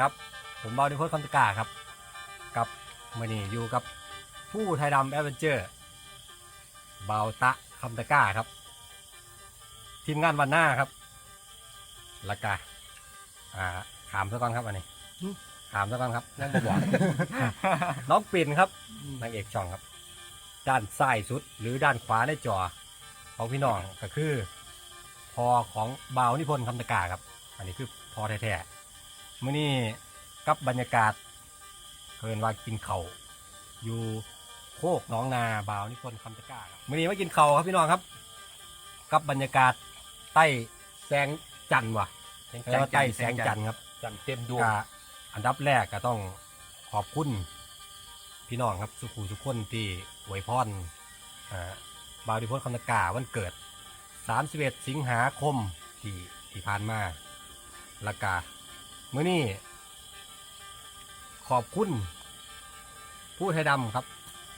ครับสวัสดีครับ ผมบาวดิโคตคอนตกาครับ กับมือนี้อยู่กับผู้ไทยดำแอดเวนเจอร์บาตะคำตะกร้าครับ ทีมงานวันหน้าครับละกาอ่าขามซะก่อนครับอันนี้ขามซะก่อนครับนั่งบอกน้องปิ่นครับนางเอกช่องครับ ด้านซ้ายสุดหรือด้านขวาในจอของพี่น้องก็คือพอของบาวนิพนธ์คำตะกร้าครับ อันนี้คือพอแท้ๆ มื่อนี้กับบรรยากาศเพิ่นว่ากินเขาวอยู่โคกหน้องนาบาวนิพนธ์คำตะกร้าครับมื่อนี้มากินเขาวครับพี่น้องครับกับบรรยากาศใต้แสงจันทร์ว่ะแปลว่าใต้แสงจันทร์ครับจันเต็มดวงก็อันดับแรกก็ต้องขอบคุณพี่น้องครับสุขุสุขคนที่อวยพรอ่าบาวนิพนธ์คำตะกร้าวันเกิด 31 สิงหาคมที่ที่ผ่านมาแล้วก็ มื้อนี้ขอบคุณ ผู้ไทยดำครับ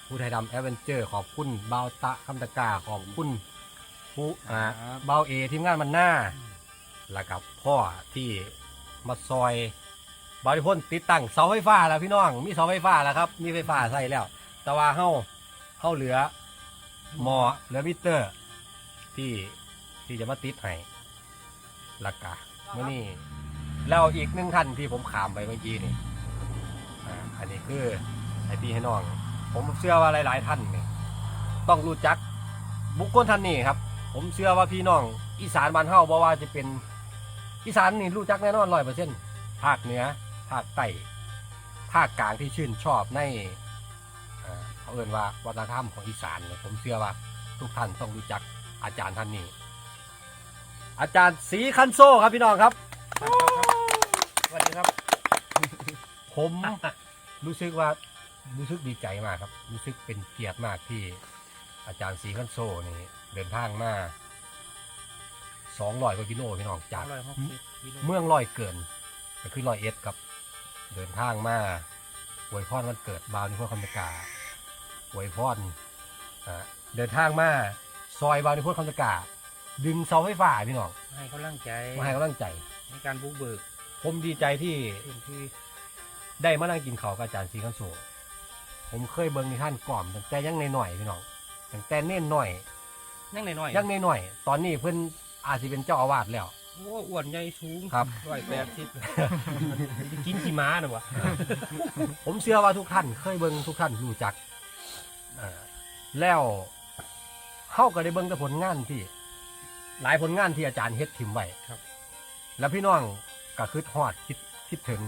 ผู้ไทยดำแอดเวนเจอร์ขอบคุณบาวตะคำตะกร้าขอบคุณผู้อ่าบาวเอทีมงานมันหน้า แล้วกับพ่อที่มาซอยบริพนติดตั้งเสาไฟฟ้าแล้วพี่น้อง มีเสาไฟฟ้าแล้วครับ มีไฟฟ้าใส่แล้ว แต่ว่าเฮาเฮาเหลือหมอเหลือมิเตอร์ ที่ที่จะมาติดให้แล้วก็มื่อนี้ แล้วอีกหนึ่งท่านที่ผมขามไปเมื่อกี้นี่อ่าอันนี้คือไอพี่ให้น้อง ผมเชื่อว่าหลาย ๆ ท่านนี่ต้องรู้จักบุคคลท่านนี้ครับ ผมเชื่อว่าพี่น้อง อีสานบ้านเฮาบ่ว่าจะเป็นอีสานนี่รู้จักแน่นอนร้อยเปอร์เซ็นต์ภาคเหนือภาคใต้ภาคกลางที่ชื่นชอบในเอ่อเขาเอ่นว่าวัฒนธรรมของอีสานเนี่ยผมเชื่อว่าทุกท่านต้องรู้จักอาจารย์ท่านนี้ อาจารย์ศรีคันโซครับพี่น้องครับ สวัสดีครับ ผมรู้สึกว่ารู้สึกดีใจมากครับ รู้สึกเป็นเกียรติมากที่อาจารย์ศรีคันโซนี่เดินทางมาสองร้อยกว่ากิโลพี่น้องจากอร่อยหกสิบกิโลเมืองลอยเกินก็คือลอยเอ็ดครับ เดินทางมาอวยพรวันเกิดบาวนิพนธ์คำตะกาอวยพรอ่าเดินทางมาซอยบาวนิพนธ์คำตะกา ดึงเสาไฟฟ้าพี่น้องให้เขาร่างใจมาให้กำลังใจ ในการบุกเบิกผมดีใจที่พื้นที่ได้มานั่งกินข้าวกับอาจารย์ศรีคันโซผมเคยเบิ่งในท่านก่อมตั้งแต่ยังในหน่อยๆพี่น้องตั้งแต่เน้นหน่อยนั่งหน่อยๆยังในหน่อยๆตอนนี้เพิ่นอาจจะเป็นเจ้าอาวาสแล้ว โอ้อ้วนใหญ่สูงครับ ร้อยแปดสิบกินขี่ม้าน่ะวะผมเชื่อว่าทุกท่าน เคยเบิ่งทุกท่านรู้จักอ่าแล้วเฮาก็ได้เบิ่งแต่ผลงานที่ หลายผลงานที่อาจารย์เฮ็ดทิมไว้ครับ แล้วพี่น้องก็คือฮอดคิดคิดถึง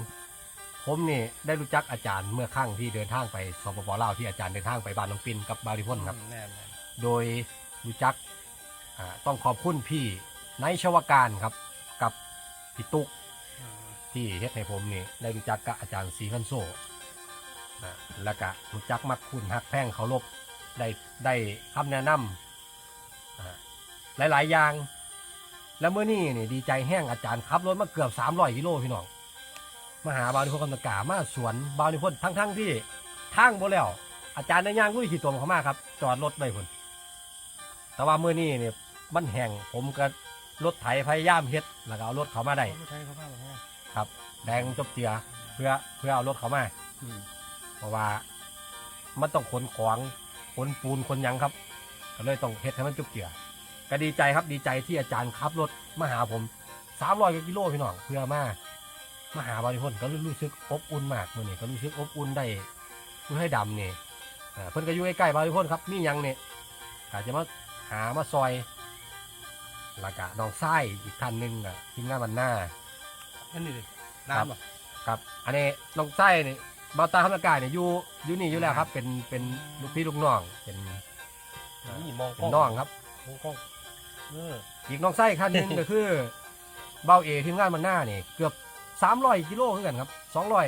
ผมนี่ได้รู้จักอาจารย์เมื่อครั้งที่เดินทางไปสปปลาวที่อาจารย์เดินทางไปบ้านน้องปินกับบาริพนครับ แน่นอนโดยรู้จักอ่าต้องขอบคุณพี่นายชวการครับ กับพี่ตุ๊กอ่าที่เฮ็ดให้ผมนี่ได้รู้จักกับอาจารย์สีคันโซอ่าแล้วก็รู้จักมักคุณฮักแพงเคารพได้ได้คำแนะนำอ่า หลาย ๆ อย่าง แล้วเมื่อนี้นี่ดีใจแห้งอาจารย์ขับรถมาเกือบ300กิโลพี่น้องมาหาบาวนิพนธ์คำตะกามาสวนบาวนิพนธ์ทั้งๆที่ทางบ่แล้ว อาจารย์ในย่างลุยขี่ตัวเขามาครับ จอดรถไว้พุ่นแต่ว่าเมื่อนี้เนี่ยมันแห้งผมก็รถไถพยายามเฮ็ดแล้วก็เอารถเขามาได้เขาใช้เขามาครับ แดงจบเจียเพื่อเพื่อเอารถเขามาเพราะว่ามันต้องขนของขนปูนขนยังครับ ก็เลยต้องเฮ็ดให้มันจุบเจีย ก็ดีใจครับดีใจที่อาจารย์ขับรถมาหาผมสามร้อยกิโลพี่น้องเพื่อมามาหาบริพนธ์ก็รู้สึกอบอุ่นมากมื่อนี้ก็รู้สึกอบอุ่นได้ผู้ให้ดำนี่อ่าเพิ่นก็อยู่ใกล้ๆบริพนธ์ครับมีหยังเนี่ยอาจจะมาหามาซอยแล้วก็น้องไส้อีกท่านหนึ่งอะทีมงานวันหน้าอันนี้ดิครับน้ำเหรอครับ อันนี้น้องไส้นี่เบาตาคำตะกายเนี่ยอยู่อยู่นี่อยู่แล้วครับ เป็นเป็นลูกพี่ลูกน้องเป็นเอ่อนี่มองกเป็ล้นองน้องครับมองกล้อง เอออีกน้องไส้ขั้นหนึงก็คือเบาเอทีมงานมันหน้านี่เกือบสามร้อยกิโลเหมือนกันครับสองร้อย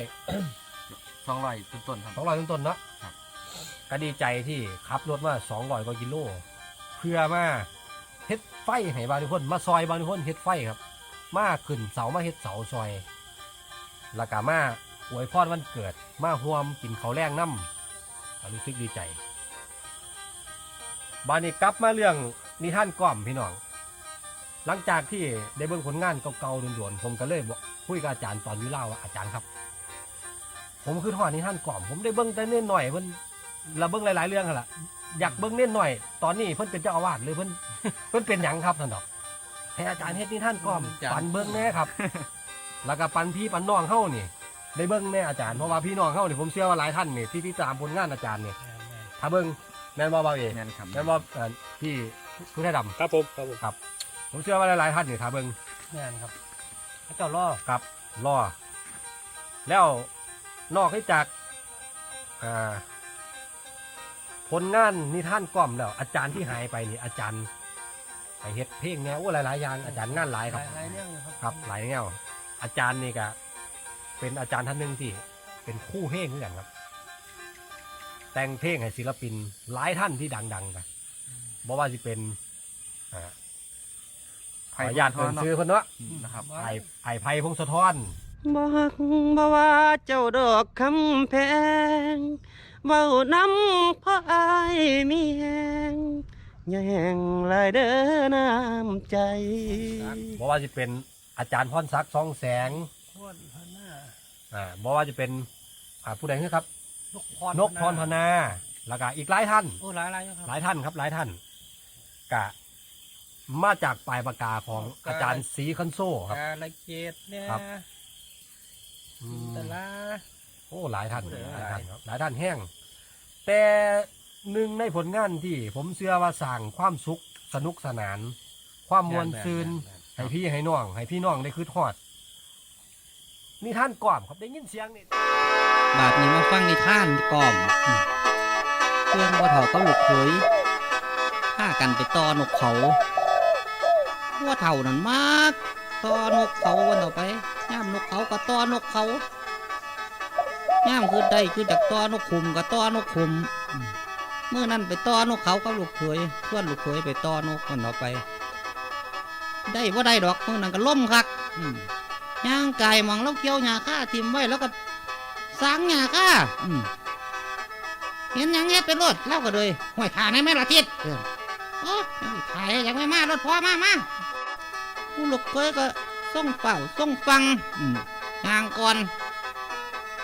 สองร้อยต้นๆครับ สองร้อยต้นๆเนาะครับ ก็ดีใจที่ขับรถมาสองร้อยกว่ากิโล เพื่อมาเฮ็ดไฟให้บางทุกคนมาซอยบางทุกคนเฮ็ดไฟครับ มาขึ้นเสามาเฮ็ดเสาซอย แล้วก็มาอวยพรวันเกิด มาห่วมกินข้าวแรงน้ำก็รู้สึกดีใจ บานี้กลับมาเรื่อง นิทานกล่อมพี่น้อง หลังจากที่ได้เบิ่งผลงานเก่าๆด่วนๆผมก็เลยบอกคุยกับอาจารย์ตอนอยุล่าว่าอาจารย์ครับ ผมคือทอดนี่ท่านกล่อม ผมได้เบิ่งแต่เน้นหน่อยเพิ่นละเบิ่งหลาย ๆ เรื่องหั่นล่ะอยากเบิ่งเน้นหน่อย ตอนนี้เพิ่นเป็นเจ้าอาวาสเลยเพิ่นเพิ่นเป็นหยังครับท่านดอกให้อาจารย์เฮ็ดนี่ท่านกล่อมปันเบิ่งแน่ครับ แล้วก็ปันพี่ปันน้องเฮานี่ได้เบิ่งแน่อาจารย์เพราะว่าพี่น้องเฮานี่ผมเชื่อว่าหลายท่านนี่ที่ที่ตามผลงานอาจารย์นี่ถ้าเบิ่งแม่นบ่เบาเองแม่นครั บแม่นบ่เอ่อพี่ผู้ได้ดำครับผมครับผมครับ ผมเชื่อว่าหลายๆท่านนี่ถ้าเบิ่งแม่นครับพระเจ้าล่อครับรอแล้วนอกจากอ่าผลงานนิทานกล่อมแล้ว อาจารย์ที่หายไปนี่อาจารย์ไปเฮ็ดเพลงแนวโอ้หลายๆอย่างอาจารย์งานหลายครับหลายๆเรื่องอยู่ครับครับ หลายแนวอาจารย์นี่ก็เป็นอาจารย์ท่านหนึ่งที่ เป็นคู่เพลงเหมือนกันครับ แต่งเพลงให้ศิลปินหลายท่านที่ดังๆไป บอกว่าจะเป็นอ่าขออนุญาตเปิดชื่อเพิ่นเนาะนะครับไอ้ไอ้ไผ่พงศธรบ่ฮักบ่ว่าเจ้าดอกคำแพงเว้านำเพราะอายมีแหงแย่งหลายเด้อน้ำใจบอกว่าจะเป็นอาจารย์พรศักดิ์สองแสงโคตรพันหน้าอ่าบอกว่าจะเป็นอ่าผู้ใดคือครับ นกพรนกพรพนาแล้วก็อีกหลายท่าน โอ้หลายหลายอยู่ครับ หลายท่านครับหลายท่าน กะ มาจากปลายปากกาของอาจารย์ศรีคันโซ่ครับกาลเกตเนี่ยครับ อืจินมตลา โอ้หลายท่านผู้ใดหหลาลายยท่านครับหลายท่านแห้งแต่หนึ่งในผลงานที่ผมเชื่อว่าสร้างความสุขสนุกสนาน ความมวลซืนให้พี่ให้น้อง ให้พี่น้องได้คือทอดนี่ท่านก่อมครับได้ยินเสียงนี่ บาดนี้มาฟังนิทานก่อมอืมเพื่อนบ่เฒ่าก็ลูกเขย พากันไปต่อนกเขาว่าเฒ่านั่นมากต่อนกเขาวันต่อไปย่ามนกเขาก็ต่อนกเขาย่ามคือได้คือจากต่อนกขุมก็ต่อนกขุมเมื่อนั้นไปต่อนกเขาก็ลูกเขยเพื่อนลูกเขยไปต่อนกวันต่อไป ได้ว่าได้ดอกเมื่อนั้นก็ล่มคักย่างกายมองแล้วเกี่ยวหญ้าค่าทิมไว้แล้วก็สางหยาก้าเห็นยังเฮ็ดเป็นรถเล่าก็เลยห่วยขาในแม่ละทิศ โอ้ถ่ายยังไม่มารถพอมามาผู้ลูกเคยก็ส่งเป่าส่งฟังอืมยางก่อน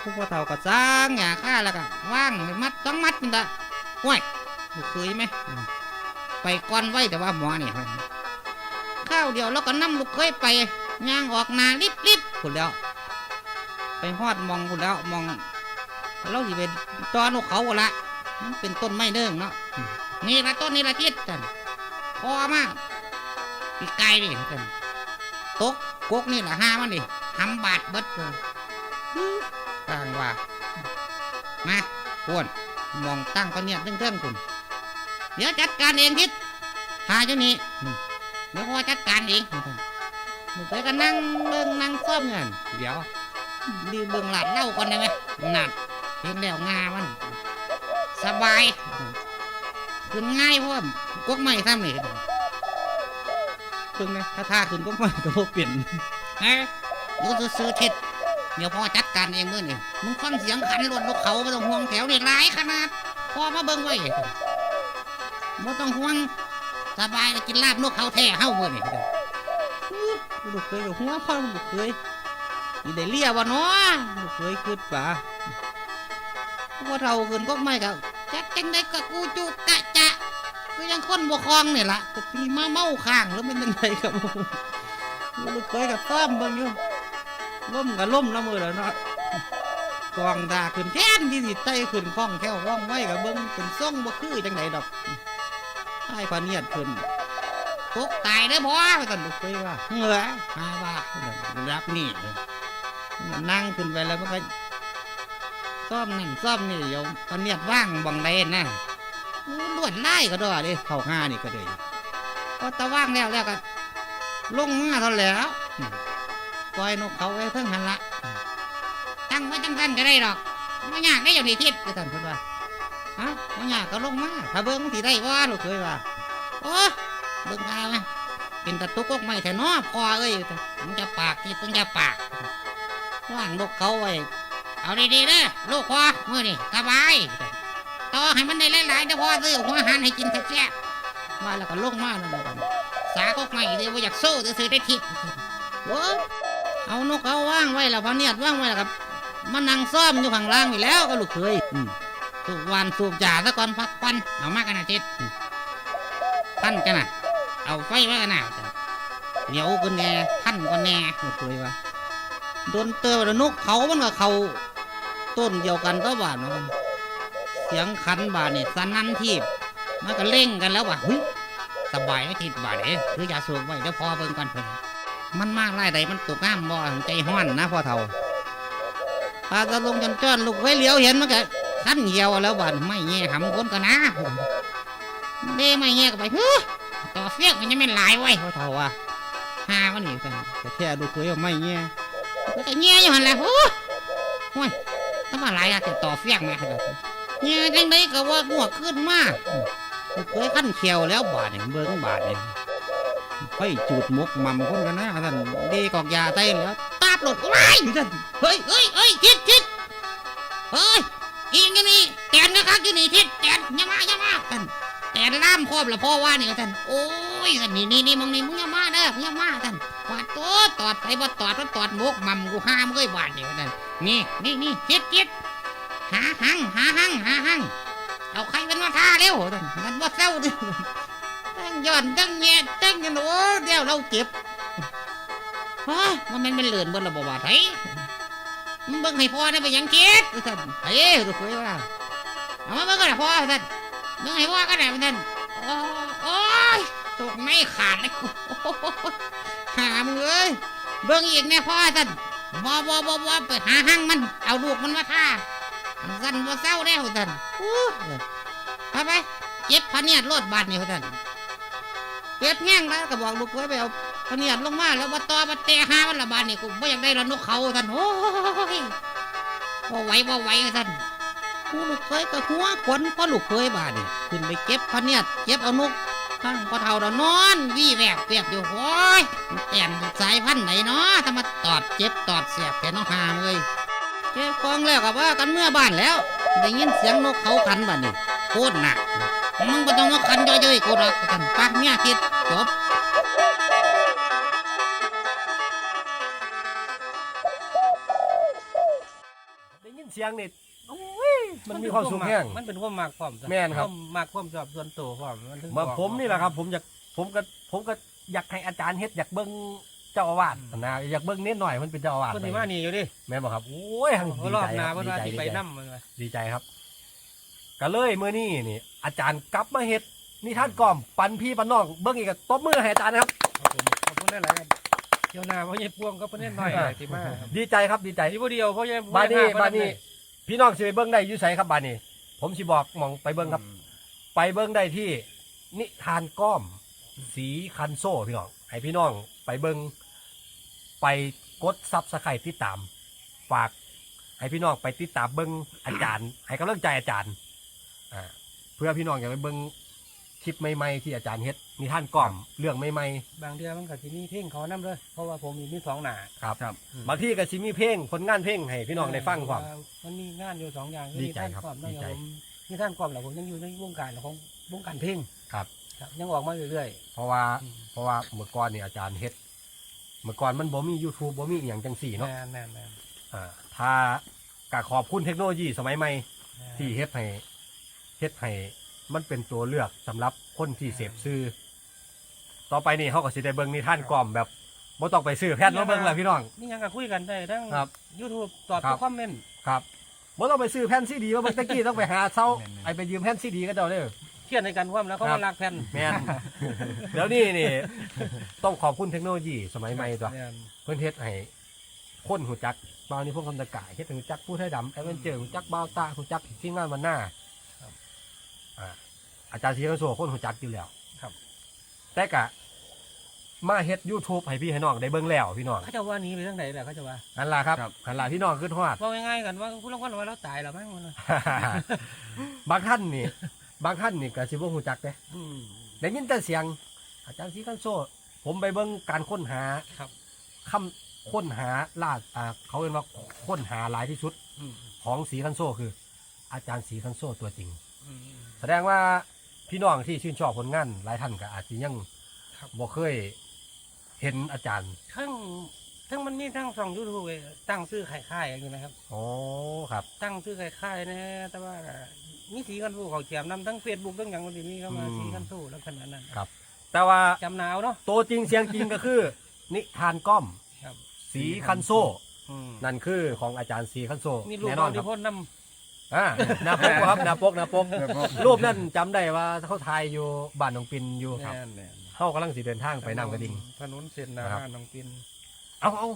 ผู้พ่อเฒ่าก็สร้างหยาค่าแล้วก็ว่างมัดต้องมัดมันละห่วยลูกเคยไหมไปก่อนไว้แต่ว่าหมอนี่ข้าวเดียวแล้วก็นำลูกเคยไปย่างออกนาลิบลิบๆพุ่นแล้ว ไปฮอดมองพุ่นแล้วมองเราสิเป็นตอนกเขาละมันเป็นต้นไม้เนื่องเนาะ นี่ละต้นนี่ละทิศกันพอมาปีไก่ดิกันตกกกนี่ละห้ามันดิหำบาดเบิดเลยต่างว่า มาพวนมองตั้งปะเนี่ยเรื่องๆคุณเดี๋ยวจัดการเองทิศหาเจ้านี้อืมเดี๋ยวพอจัดการเองมึงไปก็นั่งเบิ่งนั่งซ่อมเงินเดี๋ยวดีเบิ่งหลาดเล่าก่อนได้ไหมนั่นเพียงแล้วงามัน สบาย ขึ้นง่ายเพราะว่ากกไม้ทำนี่เพิ่งนะถ้าท่าขึ้นกกไม้ก็บ่เปลี่ยนเอ้ยดูซื้อๆทิศเดี๋ยวพ่อจัดการเองมื้อนี่มึงฟังเสียงขันรถนกเขาไม่ต้องห่วงแถวนี่หลายขนาดพ่อมาเบิ่งไว้ไม่ต้องห่วงสบายกินลาบนกเขาแท้เฮ้ามื้อนี่อื้อลูกเคยกับหัวพ่อลูกเคยอีได้เลียวะเนาะลูกเคยขึ้นป่าพอเราขึ้นก็ไม่กับจักจังได้กับกูจุกกะ็ยังคนบกคลองเนี่ยละก็ทีมาเมาข้างแล้วมันยังไงกับลูกเคยกับต้อมเบางอยู่ล่มกับล่มละมือแล้วเนาะกองดาขึ้นแท่นที่สิไตขึ้นคล้องแถวว่องไว้กับเบิ้งเป็นส่งบ่คือจังไดดอกไอ้พาเนียดขึ้นตกตายได้อบ่ว่ากันลูกเคยว่าเหงื่อหาว่ารับนี่นั่งขึ้นไปแล้วมันก็ซ่อมนั่นซ่อมนี่เดี๋ยวตอนเนียดว่างบังไดนะ ล้วดไล่ก็ได้เด้เข้าห้านี่ก็เลยพอตะว่างแล้วแล้วก็ลงมาเท่าแล้วปล่อยนกเขาไว้เพิ่งหันละตั้งไว้จังสันก็ได้ดอกไม่ยากได้อย่างนี้ทิศก็ท่านพูดว่าฮะไม่ยากก็ลงมาถ้าเบิ้งสิได้ว่าลูกเคยว่าโอ้เบิ้งเอาไหมเป็นตะตุกกกไม่แถนอพอเอ้ยมึงจะปากที่มึงจะปากว่างลูกเขาไว้เอาดีๆเด้อลูกพ่อมือนี่สบาย ต่อให้มันได้หลายๆเดี๋ยวพ่อซื้อหัวอาหารให้กินแซ่บๆมาแล้วก็ลงมาแล้วนะบัดนี้ษาเขาใหม่เลยว่าอยากโซ่จะซื้อได้ทิพย์โว้ยเอานกเอาว่างไว้แล้วพะเนียดว่างไว้แล้วครับมานั่งซ่อมอยู่ข้างล่างไปแล้วก็ลูกเคยอืมสูบวานสูบจ่าซะก่อนพักควันเอามากกันนะทิศอืมท่านกันนะเอาไฟไว้กันนะเดี๋ยวกันแน่ท่านกันแน่ลูกเคยว่าโดนเตอแล้วนกเขามันก็เขาต้นเดียวกันก็บาดเนาะ เสียงขันบาดนี่สนั่นทีบมันก็เล่งกันแล้วว่ะเฮ้ยสบายไม่ติดบาดเอ้หรืออย่าสูบไว้เดี๋ยวพอเบิ่งก่อนเพิ่นมันมากไล่ใดมันตกน้ำบ่ใจห้อนนะพ่อเฒ่าพาตะลงจนจ้อนลูกไว้เหลียวเห็นมันก็ขั้นเหี่ยวแล้วบาดไม่แง่หำคนก็นะเด้ไม่แง่ก็ไปเฮ้อต่อเฟียกมันยังไม่หลายไว้พ่อเฒ่าว่าหาวันนี้กันแต่แท้ดูเคยว่าไม่แง่มันก็แง่อยู่หันแหละโอ้โอ้ยถ้ามาหลายอะจะต่อเฟียกแม่ขนา ดนั้นแง่จังไดก็ว่าหัวขึ้นมาเคยขั้นเขียวแล้วบาดเนี่ยเบิ้งบาดเนี่ยไฟจูดมุกมัมคนกันนะท่านดีกอกยาไต้แล้วตาบหลดว้ายท่านเฮ้ยเฮ้ยเฮ้ยทิศทิศเฮ้ยอีกนี้แตนนะครับอยู่นี่ทิศแตนยังมาอยังมาท่านแตนล่ามครอบละพ่อว่านี่ท่านโอ้ยท่านนี่นี่นี่มึงนี่มึงอยังมาเด้อมึงอยังมาท่านปาดตัวตอดไปบ่ตอดมันตอดมุกมัมกูห้ามเอ้ยบาดเนี่ยท่านนี่นี่นี่ทิศทิศ หาหังหาหังหาหังเอาใครเป็นมาท่าเร็วมันว่าเศร้าดิตั้งย้อนตั้งแง่ตั้งยันโอ้เดี๋ยวเราเก็บฮะมันแมันเป็นเลือนบนระบบว่าไทยมึงเบิ่งให้พ่อได้ไปยังเก็บท่านเฮ้ยดูคุยว่าเอามาเบิ่งกันนะพ่อท่านเบิ่งให้พ่อกันนะท่านโอ้โอ้ยตกไม่ขาดเลยกูหามึงเอ้ยเบิ่งอีกแน่พ่อท่านบ่บ่บ่บ่ไปหาหั่งมัน เอาลูกมันมาท่า สั่นว่เศร้าแล้วท่านอู้ไปไปเก็บพะเนียดรถบาดนี่ท่านเก็บแห้งแล้วก็บอกลูกไว้ไปเอาพะเนียดลงมาแล้วว่าต่อมาเตะหามันละบาดนี่กูไม่อยากได้ละนกเขาท่านโอ้ยว่าไหวว่าไหวท่านกูลูกเคยก็หัวขนเพราะลูกเคยบาดนี่ขึ้นไปเก็บพะเนียดเก็บเอานกทั้งพอเท่าดนอนวี่แวบเปียบอยู่โอ้ยแต่นสายพันธุ์ไหนเนาะถ้ามาตอดเจ็บตอดเสียบแค่น้องหามเลย เก็บของแล้วกับว่ากันเมื่อบ้านแล้ว ได้ยินเสียงนกเขาขันบ้านนี่โคตรหนักมึงก็ต้องมาขันย่อยๆกูหรอกกันปากเมียคิดจบได้ยินเสียงนี่โอ้ยมันมีความสุขแห้งมันเป็นความมากความแม่นครับมากความชอบส่วนตัวความมันถึงมาผมนี่แหละครับ ผมอยากผมก็ผมก็อยากให้อาจารย์เฮ็ดอยากเบิ่ง เจ้าอาวาสนะอยากเบิ่งนิดหน่อยมันเป็นเจ้าอาวาสคนที่มานี่อยู่ดิแม่นบอกครับโอ้ยทางเขาดีรอบใจหนาคเพิ่รับนดีว่าใจสิดีไปใจนำมันว่าดีใจครับก็เลยมื้อนี้นี่ อาจารย์กลับมาเฮ็ดนิทานกล่อมปันพี่ปันน้องเบิ่งอีกก็ตบมือให้อาจารย์นะครับขอบคุณขอบคุณหลายๆครับเที่ยวหน้าเพราะยายพวงก็เพิ่นเล่นน้อยอะไรที่มาครับดีใจครับดีใจ ที่ผู้เดียวเพราะยายบาดนี้ยยบาดนี้พี่น้องสิไปเบิ่งได้อยู่ไสครับบาดนี้ ผมสิบอกหมองไปเบิ่งครับ ไปเบิ่งได้ที่นิทานก้อม สีคันโซ่พี่น้องให้พี่น้องไปเบิ่ง ไปกดซับสไครต์ติดตามฝากให้พี่น้องไปติดตามเบิ่งอาจารย์ ให้กำลังใจอาจารย์อ่าเพื่อพี่น้องอยากไปเบิ่งคลิปใหม่ๆที่อาจารย์เฮ็ดนิทานก้อมเรื่องใหม่บางเดือนมันก็สิมีเพลงเขานํเลยเพราะว่าผมมีมีสองหน้าๆครับครับบางที่ก็สิมีเพลงผลงานเพลงให้พี่น้องได้ฟังความ มันมีงานอยู่สองอย่างดีใจครับมีดีใจท่านความนี่ท่านความแหละผมยังอยู่ในวงการของวงการเพลงครับ ครับยังออกมาเรื่อยเพราะว่า ๆอืม เพราะว่าเมื่อก่อนนี่อาจารย์เฮ็ด เมื่อก่อนมันบ่มี YouTube บ่มีอหย่างจังสี่เนาะแม่นแม่นแม่นอ่าถ้ากะขอบคุณเทคโนโลยีสมัยใหม่แม่นที่เฮ็ดให้เฮ็ดให้มันเป็นตัวเลือกสำหรับคนที่เสพซื้อ ต่อไปนี่เฮาก็สิได้เบิ่งนิทานกล่อมแบบบ่ต้องไปซื้อแผ่นมาเบิ่งแล้วพี่น้อง นี่ยังก็คุยกันได้ทั้ง ครับ YouTube ตอบครัทุบ กคอมเมนต์ ครับบ่ต้องไปซื้อแผ่นซีดีมาเบิ่งตะกี้ต้องไปหาเซาแม่นๆไอไปยืมแผ่นซีดีก็เจ้าเด้อ เขียนในการความแล้วเขาครัมาบลากแผ่นแม่นเดี๋ยวนี้นี่ ต้องขอบคุณเทคโนโลยีสมัยใหม่ตัว แม่นเพื่อนเฮ็ดให้คนหูจักบาวนี่พวกคำตะกายเฮ็ดให้หูจักผู้ไทยดำแอดเวนเจอร์หูจักบาวตาหูจักที่งานวันหน้าอ่าอาจารย์ศรีกระโสคนหูจักอยู่แล้วครับ แต่กะ มาเฮ็ด YouTube ให้พี่ให้น้องได้เบิ่งแล้วพี่น้องเขาจะว่าหนี้ไปทางไหนแหละเขาจะว่านั่นล่ะครับครับนั่นล่ะพี่น้องขึ้นฮอด ว่าง่ายๆกันว่าผู้ลางคนว่าเราตายแล้วมั้งมันว่าบางท่านนี่ บางท่านนี่ก็สิบ่ฮู้จักเด้อืมได้ยินแต่เสียง อาจารย์ศรีกันโซผมไปเบิ่งการค้นหาครับคำค้นหาล่าอ่าเขาเรียกว่าค้นหาหลายที่สุดอืมของสีคันโซคือ อาจารย์สีคันโซตัวจริงอืมแสดงว่าพี่น้องที่ชื่นชอบผลงานหลายท่านก็อาจจะยังครับบ่เคยเห็นอาจารย์ทั้งทั้งมันมีทั้งสองยูทูบตั้งซื้อขายค่ายอย่างนี้นะครับโอ้ครับ ตั้งซื้อขายค่ายนะ แต่ว่า มีสีกันสู้เขาเขียมนำทั้งเฟซบุ๊กทั้งอย่างมันมีเข้ามาอืม สีกันสู้แล้วขนาดนั้นครับ แต่ว่าจำหนาวเนาะตัวจริงเสียงจริงก็คือ นิทานก้อม ครับสีคันโซอืมนั่นคือของอาจารย์สีคันโซมีรูปแน่นเราอนคที่รับพ่นน้อ่าหนาปกบ่ครับหนาปกหนาปกรูปนั่นจำได้ว่าเขาถ่ายอยู่บ้านหนองปินอยู่ำครับแน่นแน่นเขากำลังสิเดินทางไปนำกระดิ่ง ถนนเส้นหนาครับบ้านน้องปินเอาเอา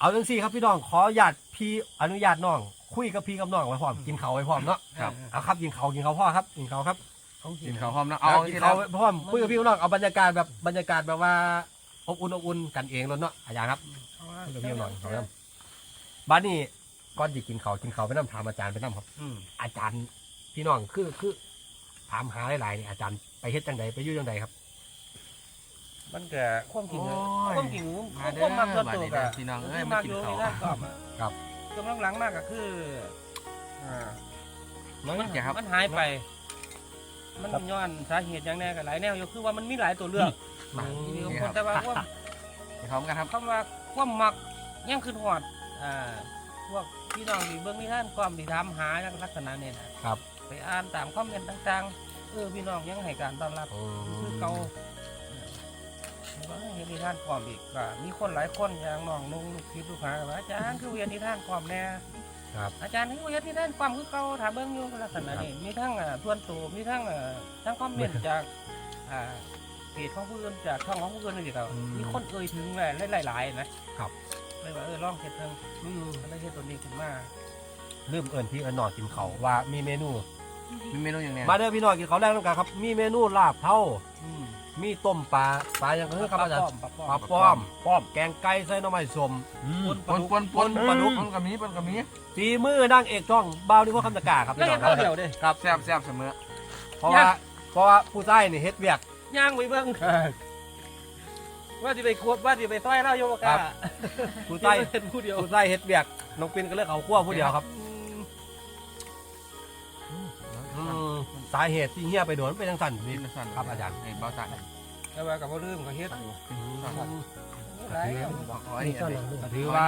เอาจังซี่ครับพี่น้องขออนุญาตพี่อนุญาตน้อง คุยกับพี่กับน้องไว้พร้อมกินเขาวไว้พร้อมเนาะครับ เอาครับกินเขาวกินเขาวพ่อครับกินเขาวครับเขากินข้าวหอมนะเอาเอากินที่เขาวเราไว้พร้อมคุยกับพี่กับน้องเอาบรรยากาศแบบบรรยากาศแบบว่าอบอุ่นอบอุ่นกันเองแล้วเนาะอาจารย์ครับคุยกับพี่กับน้องเขาครับบ้านนี้ก่อนจะกินเขาวกินเขาวไปน้ำถามอาจารย์ไปน้ำครับ อืมอาจารย์พี่น้องคือคือถามหาหลายๆนี่อาจารย์ไปเฮ็ดจังใดไปอยู่จังใดครับ มันก็ความจริงอะโอ้ยความจริงมาเด้คอวามมักส่วนตัวมากัเด้อพี่น้องเอ้ยมากินข้าวกรอบอะครับช่วงหลังๆมากก็คืออ่าน้องยังแกครับ มันหายไป มันย้อนสาเหตุอย่างแน่กับหลายแนวอยู่คือว่ามันมีหลายตัวเลือกมามีนี่บางคครันบแต่ว่าความกินข้าวกันครับคำว่าความมักยังคือหอดอ่าพวกพี่น้องที่เบิ่งนิทานความที่ถามหาลักษณะนี้นะครับ ไปอ่านตามคอมเมนต์ต่างๆเออพี่น้องยังให้การต้อนรับ คือเก่า เออว่าเห็นนิทานความอีกก็มีคนหลายคนอย่างน้องนุ่งลูกศิษย์ลูกหาก็ว่าอาจารย์คือเรียนนิทานความแน่ครับอาจารย์คือเรียนนิทานความคือเก่าถามเบิ่งอยู่ลักษณะนี้มีทั้งอ่าทวนตัวมีทั้งอ่าทั้งคอมเมนต์จากอ่าเพจของผู้อื่นจากช่องของผู้อื่นนี่ก็อืมมีคนเอ่ยถึงหลายหลายๆนะครับเลยว่าเออลองเฮ็ดเพิ่งก็เลยเฮ็ดตัวนี้ขึ้นมาเริ่มเอิญพี่เอิญนอนกินเขาวว่ามีเมนู มีเมนูอย่างเนี้ยมาเด้อพี่น้องกินเขาวแรกต้องกันครับ มีเมนูลาบเท่า อืมมีต้มปลาปลาอย่างก็คือครับอาจารย์ปลาปป้ลาอมป้อม ป้อม แกงไก่ใส่หน่อไม้ส้มปนปนปนปลาดุก ปนกับมีปนกับมีฝีมือนางเอกช่องบ่าวนี่พวกคำตะกร้าครับแล้วพี่น้เฮ็อดงคตัวรับเดียวเด้ครับแซ่บแซ่บเสมอเพราะว่าเพราะว่าผู้ใต้นี่เฮ็ดเวียก ย่างไปเบิ่งว่าสิไปควบว่าสิไปต้อยเล่าโยกครัะบผู้ใต้เป็นผู้เดียวผู้ใต้เฮ็ดเวียกน้องปินก็เลยเขาขั้วผู้เดียวครับ อืมสาเหตุที่เฮียไปโดนเป็นจังสั่นนี่นี่สั่นครับอาจารย์ไอ้เบ้าสั่นแต่ว่ากับว่าลืมก็เฮ็ดหลายอย่างบอกขอให้อันนี้ก็ถือว่า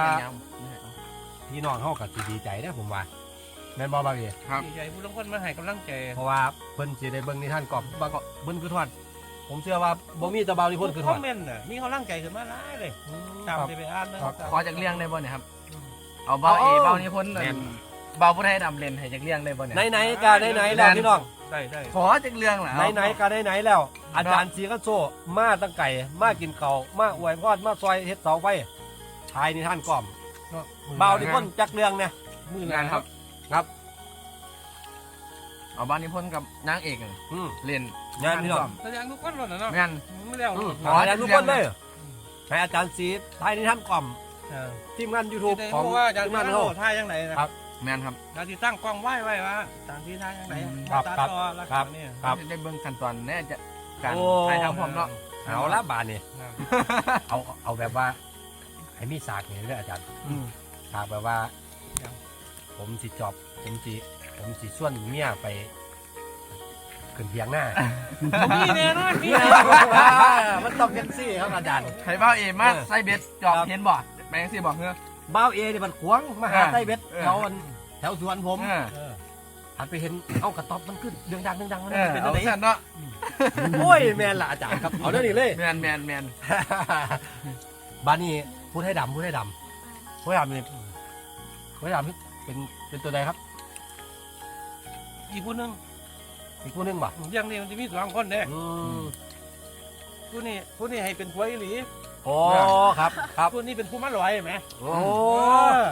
พี่น้องเฮาก็สิดีใจนะผมว่าแม่นบ่บ่าวพี่ครับดีใจผู้ลางคนมาให้กำลังใจเพราะว่าเพิ่นสิได้เบิ่งนิทานกรอบบ่ก็เบิ่นคือทอด ผมเชื่อว่าบ่มีแตะเบานิพนธ์คือทคออดมเมนต์น่ะมีกำลังใจขึ้นมาหลายเลยตามครับที่ไปอ่านนะครับขอจากเลี้ยงได้บ่เนี่ยครับ เอาเบ้าเอเอาเบ้านี้พ้นแม่นเบ้าผู้ไทยดำเลนให้จากเลี้ยงได้บ่เนี่ย ไหนๆก็ไหนๆแล้วพี่น้องได้ได้ขอจากเลี้ยงเหรอไหนๆก็ไหนๆแล้ว อาจารย์สีกันโซมาตั้งไก่มากินข้าวมาอวยพรมาซอยเฮ็ดเสาไฟทายนิทานกรอบเบานิพนธ์จักเรื่องเนี่ยมืองานครับครับเอาบ้านนี้พ้นกับนางเอกอืมเล่นงานพี่น้องแสดงทุกคนหมดนะเนาะงานไม่แล้วอืมขขออให้ให้ทุกคนเลยให้อาจารย์สีทายนิทานกรอบเออทีมงาน YouTube ที่ได้ของรู้ว่าจะทีมมางานโหเฮาท่ายังไงนะครับ แมนครับ เราที่ตั้งกล้องไว้ไว้ว่าตามที่ท่ายังไงครับตัดครับต่อแล้วครับเนี่ยครับ ได้เบิ่งขั้นตอนแน่จะการโอ้ถ่ายทำพร้อมเนาะ เอาละบานนี่ครับเอาเอาแบบว่าให้มีสากเนี่ยเด้ออาจารย์สากแบบว่า ผมสิจอบผมสิผมสิส่วนเมียไปขึ้นเพียงหน้าผมมีแน่นอนมีมันต้องยังซี่ครับอาจารย์ไทยเบ้าเอมาเออใส่เบ็ดจอบครับ เห็นบ่แมงสิบอกเฮ้อ บ้าวเอนี่มันขวางมาหาเออใต้เบ็ดเออแถวอันแถวสวนผมเออเออหันไปเห็นเอ้ากระต๊อบมันขึ้นเดืองดังเดืองดังมันเออเป็นเอาอะไรสั่นเนาะโอ้ยแมนละอาจารย์ครับเอาเรื่องนี้เลย แมนแมนแมนบ้านนี้พูดให้ดำพูดให้ดำพูดให้ดำนี่พูดให้ดำนี่เป็นเป็นตัวใดครับ อีกผู้หนึงอีกผู้หนึงบ่เรื่องนี้มันจะมีสองคนเด้อืมผู้นี้ผู้นี้ให้เป็นผัวอีหลี โอ้ครับครับผู้นี้เป็นผู้มาลอยไหมโอ้เออ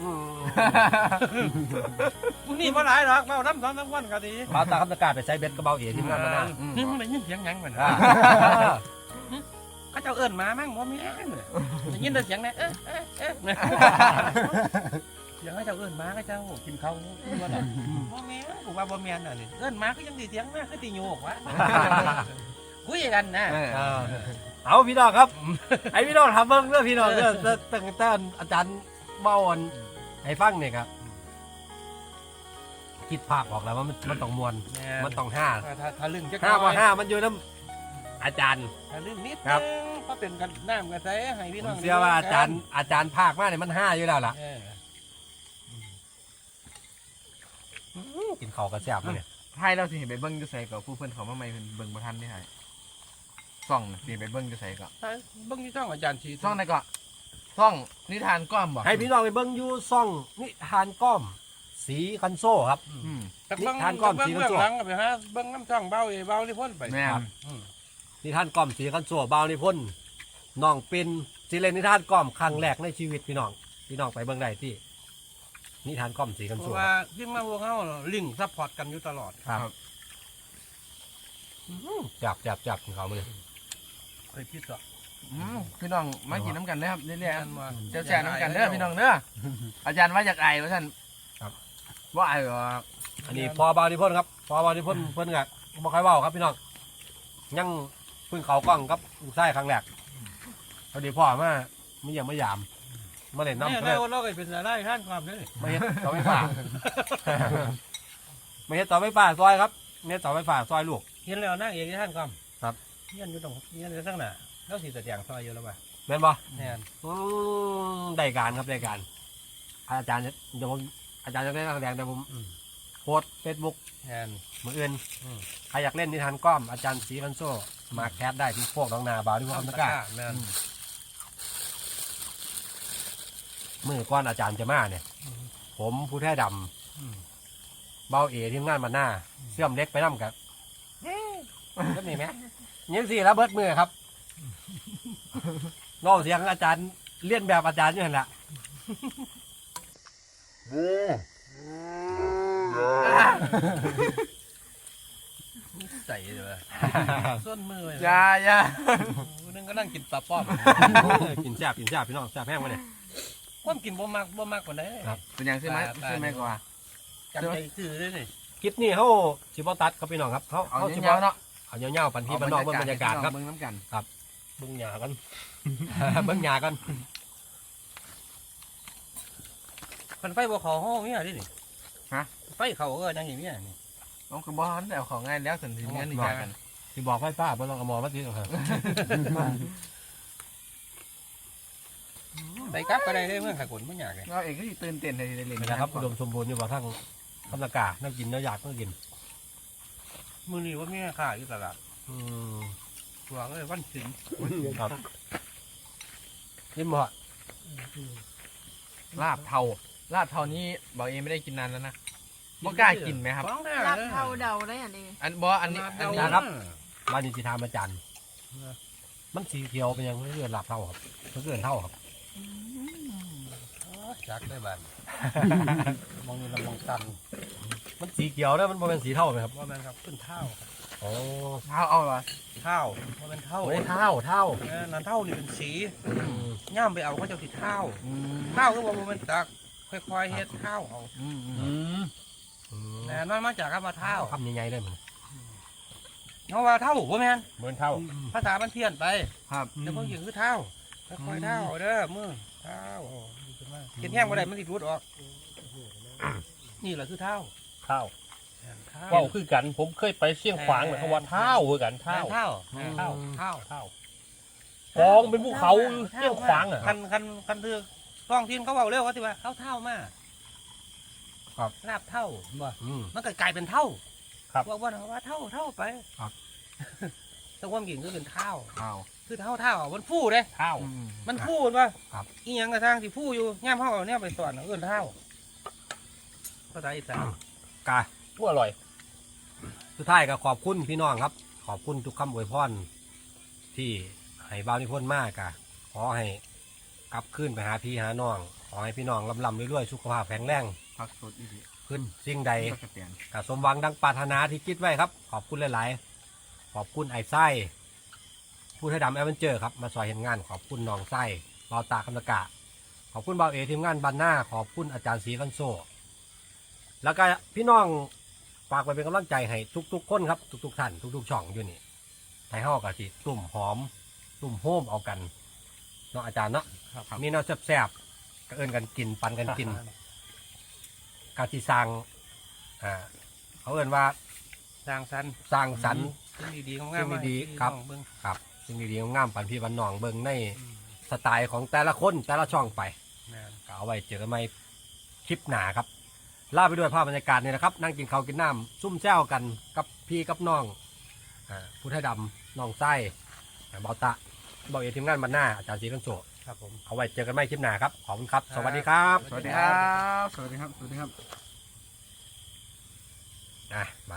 อืมผู้นี้มาหลายหรอกเมาน้ำสองน้ำวันก็ดีบ้าวตาคำตะการไปใช้เบ็ดกระเบาเอที่งานมาหน้านี่มันได้ยินเสียงหยังมันอ่าเขาเจ้าเอิ้นหมามั่งบ่มีเลยได้ยินแต่เสียงเนี่ยเอ๊ะเอ๊ะเอ๊ะเนี่ยเสียงเขาเจ้าเอิ้นหมาเขาเจ้ากินเขาบ่ได้บ่แม่นผมว่าบ่แม่นน่ะนี่เอิ้นหมาก็ยังสิเสียงมาคือสิโยกวะคุยกันนะ เออเออเอาพี่น้องครับ ไอพี่น้องทำเบิ้งเรื่องพี่น้องเรื่องตั้งแต่อาจารย์เมาอันให้ฟังเนี่ยครับ คิดภาพออกแล้วว่ามันมันต้องมวนมันต้องห้าถ้าถ้าถ้าลึงจะห้าว่าห้ามันอยู่น้อาจารย์อย่าลืมนิดครับ นึงเพราะเป็นกันน้ำกระใสให้พี่ผน้อมงเชื่อว่าอาจารย์อาจารย์ภาคมากเนี่ยมันห้าอยู่แล้วล่ะเออกินข้าวกระแซบมาเนี่ยไทยเราสิเห็นไปเบิ้งจะใส่กับผู้เพื่อนเขามาใหม่เพิ่นเบิ้งบ่ทันนี่ไห้ ซ่องน่ะสิไปเบิ้งจะใส่กับถ้าเบิ่งที่ช่องอาจารย์ชีซ่องไหนก็ซ่องนิทานก้อมบ่ให้พี่น้องไปเบิ้งอยูซ่องนิทานก้อม สีคันโซ่ครับ อืมแต่เบิ่งนิทานก้อมเบิ่งสีเบื้องน้ำส้มหลังก็ไปฮะเบิ่งน้ำช่องเบาเอเบาที่พ้นไปแม่ครับนอืมนิทานก้อมสีคันโซ่บาวนิพนธ์น้องเป็นสิเล่นนิทานก้อมครั้งแรกในชีวิตพี่น้อง พี่น้องไปเบิ้งได้ที่ นิทานก้อมสีคันเพโซ่ราะว่ายิ่งมาพวกเขาลิงก์ซัพพอร์ตกันอยู่ตลอด ครับ จับจับจับเขามาเลย เคยคิดต่ออืมพี่น้องมากินน้ำกันเด้อครับเรื่อยๆครับมาเจ้าแจกน้ำกันเด้อพี่น้องเด้ออาจารย์ว่าอยากไอว่าท่านครับ ว่าไอหรออันนี้พอบาวนิพนธ์ครับ พอบาวนิพนธ์เพิ่นกะบ่ค่อยเว้าครับพี่น้องยังเพิ่งเขากล้องครับลูกชายครั้งแรกพอดีพ่อมาไม่ยังไม่ยาม มาเล่นเนี่ยน้ำได้เพื่อว่าเราก็เป็นรายท่านความเลยไม่เฮ็ดเสาไฟฟ้า ไม่เฮ็ดเสาไฟฟ้าซอยครับเนี่ยเสาไฟฟ้าซอยลูกเห็นแล้วนั่งเอกท่านความครับ เฮียนอยู่ตรงเฮียนอยู่ทั้งหน้าแล้วสีตะแจงซอยอยู่แล้วป่ะแม่นบ่แน่นอืมได้การครับได้การ อาจารย์เดี๋ยวผมอาจารย์จะได้นักแสดงแต่ผมอืมโพสเฟซบุ๊กแน่น มืออื่นอืม ใครอยากเล่นนิทานก้อมอาจารย์สีคันโซมาแคสได้ที่พวกน้องนาบาวที่พวกคำตะกร้าแม่นมือก้อนอาจารย์จะมาเนี่ย อืมผมผู้แท้ดอืมำเบาเอทีมงานมาหน้า เสื่อมเล็กไปน้ำกับก็นี่ไหม ยิ้มสี่แล้วเบิดมือครับน้องเสียงอาจารย์เลียนแบบอาจารย์อยู่เห็นละใส่เลยว่ะส้นมือเลยอยาอยานึงก็นั่งกินปลาป้อมกินแซ่บกินแซ่บพี่น้องแซ่บแห้งมาเนี่ยความกินบ่มากบ่มากกว่าไหนครับเป็นยังใช่ไหมตายตายใช่ไหมกว่าจำใจคือได้เลยคลิปนี้เขาชิบตัดครับพี่น้องครับเขาเอาเขาชิบเงี้ยๆเนาะ เอาเงี้ยวๆปันพี่ปันนอกเบิ่งบรรยากาศครับเบิ่งน้ำกันบุงหยากันเบิ่งหยากันมันไฟบ่เขาห้องเนี่ยดินี่ฮะไฟเขาก็ยังอย่างเนี้ยนี่น้องกระบอกนั่นแต่เอาของง่ายแล้วสันทีงั้นนี่กันที่บอกไฟฟ้าบ่ต้องเอาหมอมาติดหรอกครับไปกลับก็ได้เลยเมื่อขากลไม่อยากเลยเราเองก็สิตื่นเต้นในเล่นนี่นะครับอุดมสมบูรณ์อยู่บ่ทั้งคำตะกร้าน่ากินน่าอยากน่ากิน มือนี้ว่ามีค่าอยู่ตลาดอืมตัวเอ้ยวันศิลป์ครับนี่เหมาะลาบเทาลาบเทานี้บอกเองไม่ได้กินนานแล้วนะบ่กล้ากินไหมครับ ของแท้รับลยเท่าเดาได้อันนี้อันบออันนี้อันนี้นะครับ บ้านนี้สิทามอาจารย์ มันสีเขียวเป็นยังไม่เกินหลับเท่าครับมันเกินเท่าครับจักได้บ้านมองนี่ลำมองตัน มันสีเขียวนะมันบ่เป็นสีเท่าไหมครับว่ามันครับขึ้นเท่าโอ้เท้าเอาเหรอเท่าว่าเป็นเท่าโหเลยเท่าเท่าเออนั่นเท่านี่เป็นสีอืมย่ามไปเอาเขาเจ้าติดเท่าอืมเท่าก็บอกว่ามันตักค่อยๆเฮ็ดเท่าเอาอืมอืมอืมอืมแต่นั่นมาจากคำว่าเท่าคำใหญ่ๆเลยมันเพราะว่าเท่าบ่แม่นเหมือนเท่าภาษามันเพี้ยนไป ครับแต่พวกหญิงคือเท่าค่อยๆเท่าเด้อมือเท่าโอ้ดีขึ้นมากกินแห้งบ่ได้มันสิรุดออก นี่แหละคือเท่า เท่าเท่าเว้าคือกัน ผมเคยไปเสี่ยงขวางนะเขาว่าเท่าคือกันเท่า เท่าเท่า เท่าเท่ากองเป็นภูเขาเสี่ยงขวางอะคันคันคันเถือท้องถิ่นเขาเว้าเร็วเขาสิว่าเอาเท่ามาครับลาบเท่าบ่อืมมันก็กลายเป็นเท่าครับว่าว่าว่าเท่าเท่าไปครับแต่ความจริงคือเป็นเท่าเท้าคือเท่าเท่ามันฟู่เด้เท่าอืมมันฟู่ว่าครับอีหยังกระทางที่ฟู่อยู่ย่ามเฮาเอาเนี่ยไปสอนเอื่นเท่าภาษาอีสาน กาผู้อร่อยสุดท้ายก็ขอบคุณพี่น้องครับ ขอบคุณทุกคำอวยพรที่ให้บ่าวนิพนธ์มากกะขอให้กลับขึ้นไปหาพี่หาน้อง ขอให้พี่น้องลำลำเรื่อยๆสุขภาพแข็งแรงพักสดอีกทีขึ้นสิ่งใดตะกะเตียนกับสมหวังดังปรารถนาที่คิดไว้ครับ ขอบคุณหลายๆ ขอบคุณไอ้ไส้ผู้ให้ดำแอดเวนเจอร์ครับ มาสอยเห็นงาน ขอบคุณน้องไส้เบาตาคำตะกะ ขอบคุณเบาเอทีมงานบันหน้า ขอบคุณอาจารย์ศรีกันโซ แล้วก็พี่น้องฝากไปเป็นกำลังใจให้ทุกๆคนครับ ทุกๆท่านทุกๆช่องอยู่นี่ไทยห้อกะสิตุ่มหอมตุ่มโฮมเอากันเนาะอาจารย์เนาะครับมีแนวแซ่บๆก็เอินกันกินปันกันกินกาสิสร้างอ่าเขาเอินว่าสร้างสรรค์สร้างสรรค์ สิ่งดีๆงามๆสิ่งดีๆให้พี่ครับน้องเบิ่ง ครับสิ่งดีๆงามๆปันพี่ปันน้องเบิ่งในอืม สไตล์ของแต่ละคนแต่ละช่องไป แม่น ก็เอาไว้เจอกันใหม่คลิปหนาครับ ลาไปด้วยภาพบรรยากาศนี่นะครับ นั่งกินข้าวกินน้ำซุ่มแจ้วกันกับพี่กับน้องอ่าผู้ไทยดำน้องไส้อ่าเบาตะเบาเอทีมงานบันหน้าอาจารย์ศรีกันโสครับผมเอาไว้เจอกันใหม่คลิปหนาครับขอบคุณครับ สวัสดีครับ สวัสดีครับ สวัสดีครับ สวัสดีครับอะมา